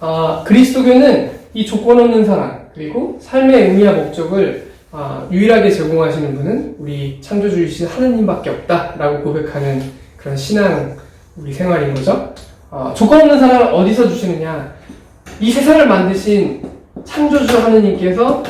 아, 그리스도교는 이 조건 없는 사랑 그리고 삶의 의미와 목적을 아, 유일하게 제공하시는 분은 우리 창조주이신 하느님밖에 없다라고 고백하는 그런 신앙 우리 생활인 거죠. 아, 조건 없는 사랑을 어디서 주시느냐? 이 세상을 만드신 창조주 하느님께서 어,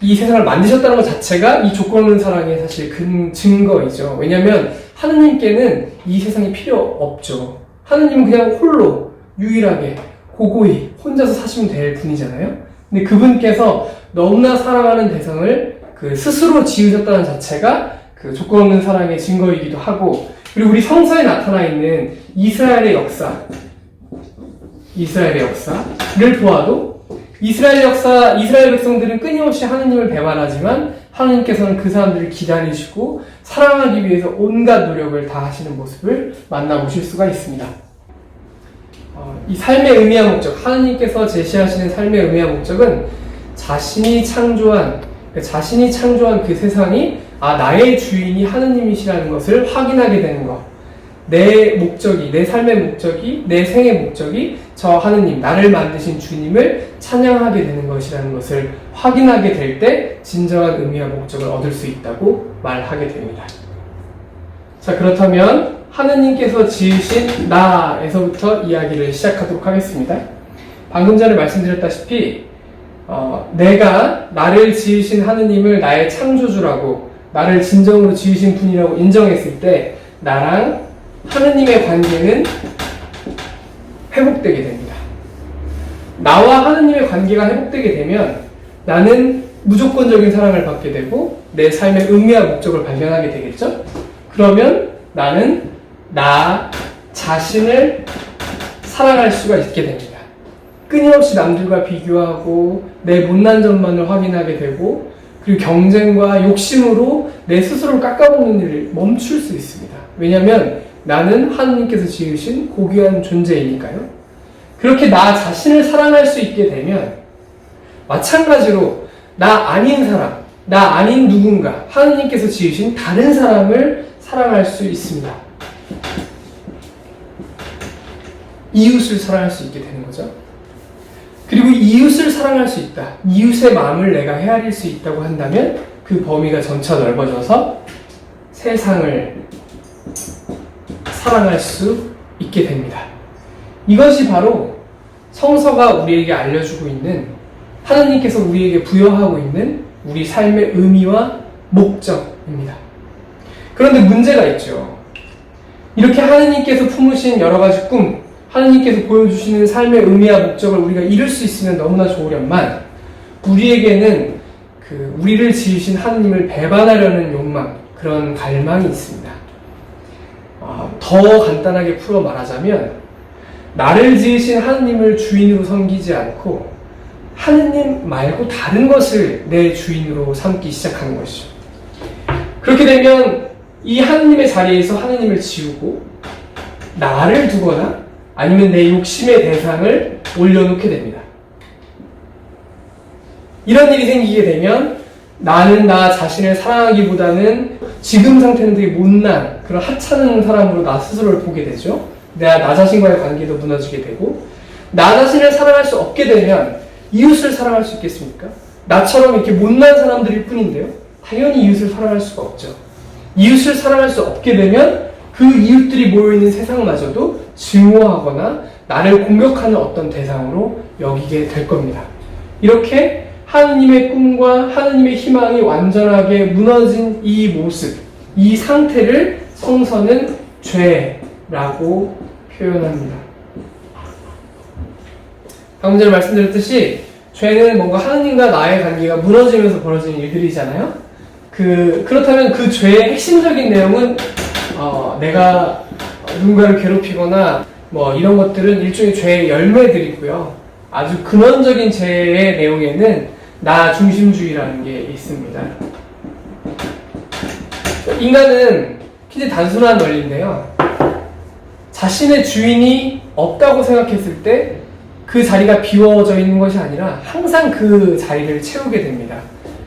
이 세상을 만드셨다는 것 자체가 이 조건 없는 사랑의 사실 근 증거이죠. 왜냐하면 하느님께는 이 세상이 필요 없죠. 하느님은 그냥 홀로 유일하게 고고히 혼자서 사시면 될 분이잖아요. 근데 그분께서 너무나 사랑하는 대상을 그 스스로 지으셨다는 자체가 그 조건 없는 사랑의 증거이기도 하고 그리고 우리 성서에 나타나 있는 이스라엘의 역사 이스라엘의 역사를 보아도 이스라엘 역사, 이스라엘 백성들은 끊임없이 하느님을 배반하지만 하느님께서는 그 사람들을 기다리시고 사랑하기 위해서 온갖 노력을 다 하시는 모습을 만나보실 수가 있습니다. 어, 이 삶의 의미와 목적, 하느님께서 제시하시는 삶의 의미와 목적은 자신이 창조한, 그 자신이 창조한 그 세상이 아, 나의 주인이 하느님이시라는 것을 확인하게 되는 것. 내 목적이, 내 삶의 목적이, 내 생의 목적이 저 하느님, 나를 만드신 주님을 찬양하게 되는 것이라는 것을 확인하게 될 때 진정한 의미와 목적을 얻을 수 있다고 말하게 됩니다. 자, 그렇다면 하느님께서 지으신 나에서부터 이야기를 시작하도록 하겠습니다. 방금 전에 말씀드렸다시피 어, 내가 나를 지으신 하느님을 나의 창조주라고 나를 진정으로 지으신 분이라고 인정했을 때 나랑 하느님의 관계는 회복되게 됩니다. 나와 하느님의 관계가 회복되게 되면 나는 무조건적인 사랑을 받게 되고 내 삶의 의미와 목적을 발견하게 되겠죠? 그러면 나는 나 자신을 사랑할 수가 있게 됩니다. 끊임없이 남들과 비교하고 내 못난 점만을 확인하게 되고 그리고 경쟁과 욕심으로 내 스스로를 깎아먹는 일을 멈출 수 있습니다. 왜냐하면 나는 하느님께서 지으신 고귀한 존재이니까요. 그렇게 나 자신을 사랑할 수 있게 되면 마찬가지로 나 아닌 사람, 나 아닌 누군가, 하느님께서 지으신 다른 사람을 사랑할 수 있습니다. 이웃을 사랑할 수 있게 되는 거죠. 그리고 이웃을 사랑할 수 있다. 이웃의 마음을 내가 헤아릴 수 있다고 한다면 그 범위가 점차 넓어져서 세상을 사랑할 수 있게 됩니다. 이것이 바로 성서가 우리에게 알려주고 있는 하나님께서 우리에게 부여하고 있는 우리 삶의 의미와 목적입니다. 그런데 문제가 있죠. 이렇게 하나님께서 품으신 여러 가지 꿈, 하나님께서 보여주시는 삶의 의미와 목적을 우리가 이룰 수 있으면 너무나 좋으련만 우리에게는 그 우리를 지으신 하나님을 배반하려는 욕망, 그런 갈망이 있습니다. 어, 더 간단하게 풀어 말하자면 나를 지으신 하나님을 주인으로 섬기지 않고 하느님 말고 다른 것을 내 주인으로 삼기 시작하는 것이죠. 그렇게 되면 이 하느님의 자리에서 하느님을 지우고 나를 두거나 아니면 내 욕심의 대상을 올려놓게 됩니다. 이런 일이 생기게 되면 나는 나 자신을 사랑하기보다는 지금 상태는 되게 못난 그런 하찮은 사람으로 나 스스로를 보게 되죠. 내가 나 자신과의 관계도 무너지게 되고 나 자신을 사랑할 수 없게 되면 이웃을 사랑할 수 있겠습니까? 나처럼 이렇게 못난 사람들일 뿐인데요. 당연히 이웃을 사랑할 수가 없죠. 이웃을 사랑할 수 없게 되면 그 이웃들이 모여있는 세상마저도 증오하거나 나를 공격하는 어떤 대상으로 여기게 될 겁니다. 이렇게 하느님의 꿈과 하느님의 희망이 완전하게 무너진 이 모습, 이 상태를 성서는 죄라고 표현합니다. 방금 전에 말씀드렸듯이 죄는 뭔가 하느님과 나의 관계가 무너지면서 벌어지는 일들이잖아요. 그 그렇다면 그 죄의 핵심적인 내용은 어, 내가 누군가를 괴롭히거나 뭐 이런 것들은 일종의 죄의 열매들이고요. 아주 근원적인 죄의 내용에는 나 중심주의라는 게 있습니다. 인간은 굉장히 단순한 원리인데요. 자신의 주인이 없다고 생각했을 때 그 자리가 비워져 있는 것이 아니라 항상 그 자리를 채우게 됩니다.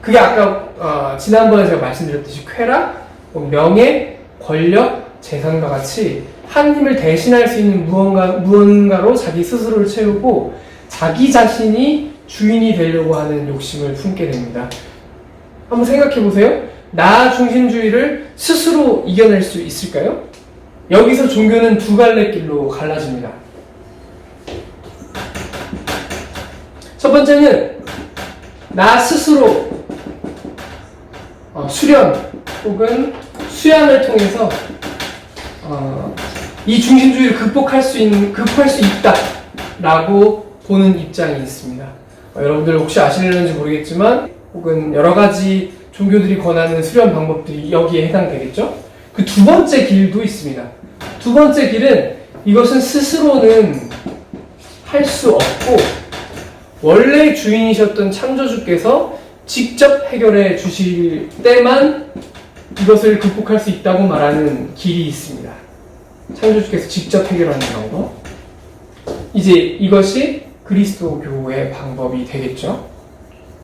그게 아까 어, 지난번에 제가 말씀드렸듯이 쾌락, 뭐 명예, 권력, 재산과 같이 하나님을 대신할 수 있는 무언가, 무언가로 자기 스스로를 채우고 자기 자신이 주인이 되려고 하는 욕심을 품게 됩니다. 한번 생각해 보세요. 나 중심주의를 스스로 이겨낼 수 있을까요? 여기서 종교는 두 갈래 길로 갈라집니다. 첫 번째는 나 스스로 어, 수련 혹은 수양을 통해서 어, 이 중심주의를 극복할 수 있는 극복할 수 있다라고 보는 입장이 있습니다. 어, 여러분들 혹시 아시는지 모르겠지만 혹은 여러 가지 종교들이 권하는 수련 방법들이 여기에 해당되겠죠? 그 두 번째 길도 있습니다. 두 번째 길은 이것은 스스로는 할 수 없고 원래 주인이셨던 창조주께서 직접 해결해 주실 때만 이것을 극복할 수 있다고 말하는 길이 있습니다. 창조주께서 직접 해결하는 방법. 이제 이것이 그리스도교의 방법이 되겠죠.